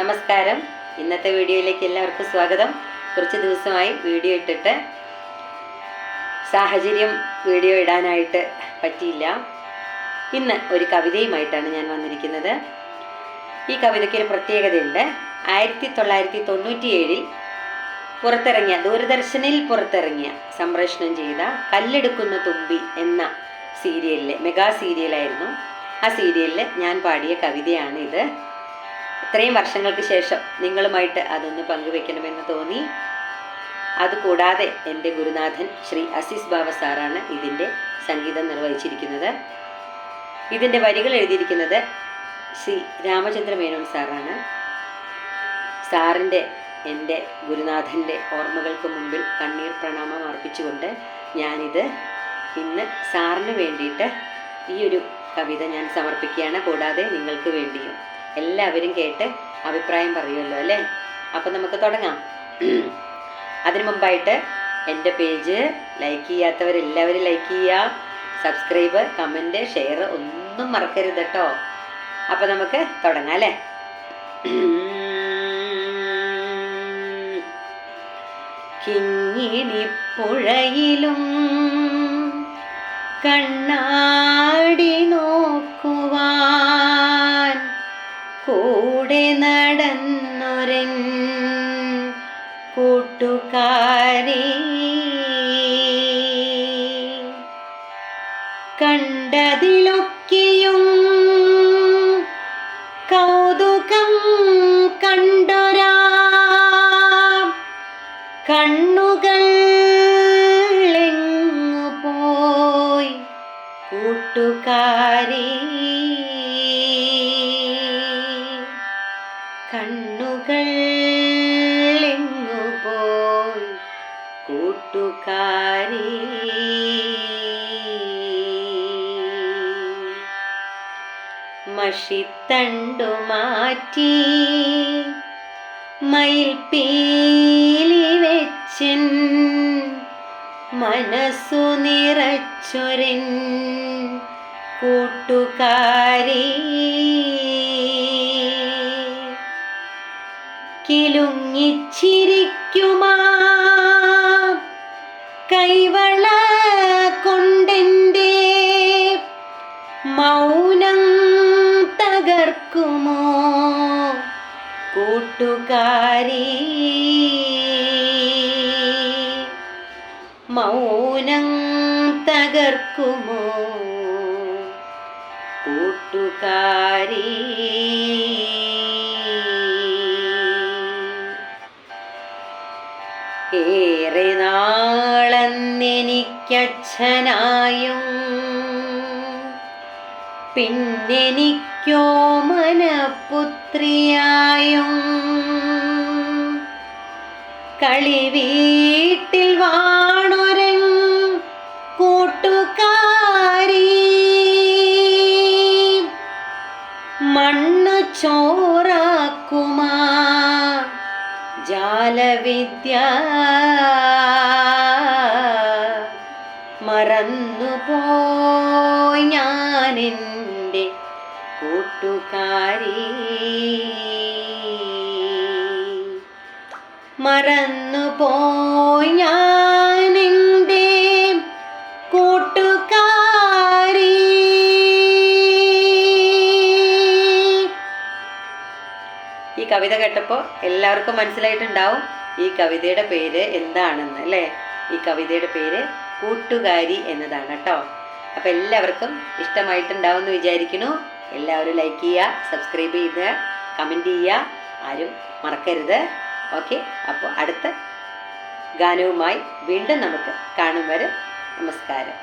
നമസ്കാരം. ഇന്നത്തെ വീഡിയോയിലേക്ക് എല്ലാവർക്കും സ്വാഗതം. കുറച്ച് ദിവസമായി വീഡിയോ ഇട്ടിട്ട് സാഹചര്യം വീഡിയോ ഇടാനായിട്ട് പറ്റിയില്ല. ഇന്ന് ഒരു കവിതയുമായിട്ടാണ് ഞാൻ വന്നിരിക്കുന്നത്. ഈ കവിതയ്ക്ക് ഒരു പ്രത്യേകതയുണ്ട്. ആയിരത്തി തൊള്ളായിരത്തി തൊണ്ണൂറ്റി ഏഴിൽ പുറത്തിറങ്ങിയ ദൂരദർശനിൽ പുറത്തിറങ്ങിയ സംപ്രേഷണം ചെയ്ത കല്ലെടുക്കുന്ന തുമ്പി എന്ന സീരിയലിലെ മെഗാ സീരിയലായിരുന്നു. ആ സീരിയലിൽ ഞാൻ പാടിയ കവിതയാണ് ഇത് ഇത്രയും വർഷങ്ങൾക്ക് ശേഷം നിങ്ങളുമായിട്ട് അതൊന്ന് പങ്കുവെക്കണമെന്ന് തോന്നി. അതുകൂടാതെ എന്റെ ഗുരുനാഥൻ ശ്രീ അസീസ് ബാബ സാറാണ് ഇതിന്റെ സംഗീതം നിർവഹിച്ചിരിക്കുന്നത്. ഇതിന്റെ വരികൾ എഴുതിയിരിക്കുന്നത് ശ്രീ രാമചന്ദ്ര മേനോൻ സാറാണ്. സാറിന്റെ എന്റെ ഗുരുനാഥന്റെ ഓർമ്മകൾക്ക് മുമ്പിൽ കണ്ണീർ പ്രണാമം അർപ്പിച്ചുകൊണ്ട് ഞാനിത് ഇന്ന് സാറിന് വേണ്ടിയിട്ട് ഈ ഒരു കവിത ഞാൻ സമർപ്പിക്കുകയാണ്. കൂടാതെ നിങ്ങൾക്ക് വേണ്ടിയും. എല്ലാവരും കേട്ട് അഭിപ്രായം പറയുമല്ലോ അല്ലേ? അപ്പം നമുക്ക് തുടങ്ങാം. അതിനു മുമ്പായിട്ട് എന്റെ പേജ് ലൈക്ക് ചെയ്യാത്തവരെല്ലാവരും ലൈക്ക് ചെയ്യുക സബ്സ്ക്രൈബ് കമന്റ് ഷെയർ ഒന്നും മറക്കരുത് കേട്ടോ. അപ്പം നമുക്ക് തുടങ്ങാം അല്ലേ? കിങ്ങിണിപ്പുഴയിലും കണ്ണാടി നോക്കുവാൻ നടന്നൊരൻ കൂട്ടുകാരി. കണ്ടതിലൊക്കെയും കൗതുകം കണ്ടൊരാ. കണ്ണുകൾ പോയി കൂട്ടുകാരി. കൂട്ടുകാരി. മഷിത്തണ്ടു മാറ്റി മയിൽപ്പീലി വെച്ചൻ മനസ്സു നിറച്ചൊരൻ കൂട്ടുകാരി. കിലുങ്ങിച്ചിരിക്കുമാ കൈവള കൊണ്ടെന്റെ മൗനം തകർക്കുമോ? കൂട്ടുകാരി മൗനം തകർക്കുമോ? കൂട്ടുകാരി ഏറെ നാളെന്നെനിക്കച്ഛനായും പിന്നെനിക്കോ മനപുത്രിയായും കളി വീട്ടിൽ വാണൊരൻ കൂട്ടുകാരി. മണ്ണു ചോറാക്കുമാ. ജാലവിദ്യ മറന്നുപോയി ഞാനെന്റെ കൂട്ടുകാരി. മറന്നുപോയി ഞാനെന്റെ കൂട്ടുകാരി. ഈ കവിത കേട്ടപ്പോൾ എല്ലാവർക്കും മനസ്സിലായിട്ടുണ്ടാവും ഈ കവിതയുടെ പേര് എന്താണെന്ന് അല്ലേ? ഈ കവിതയുടെ പേര് കൂട്ടുകാരി എന്നതാണ് കേട്ടോ. അപ്പോൾ എല്ലാവർക്കും ഇഷ്ടമായിട്ടുണ്ടാവും എന്ന് വിചാരിക്കുന്നു. എല്ലാവരും ലൈക്ക് ചെയ്യുക സബ്സ്ക്രൈബ് ചെയ്യുക കമന്റ് ചെയ്യുക. ആരും മറക്കരുത്. ഓക്കെ അപ്പോൾ അടുത്ത ഗാനവുമായി വീണ്ടും നമുക്ക് കാണും വരെ. നമസ്കാരം.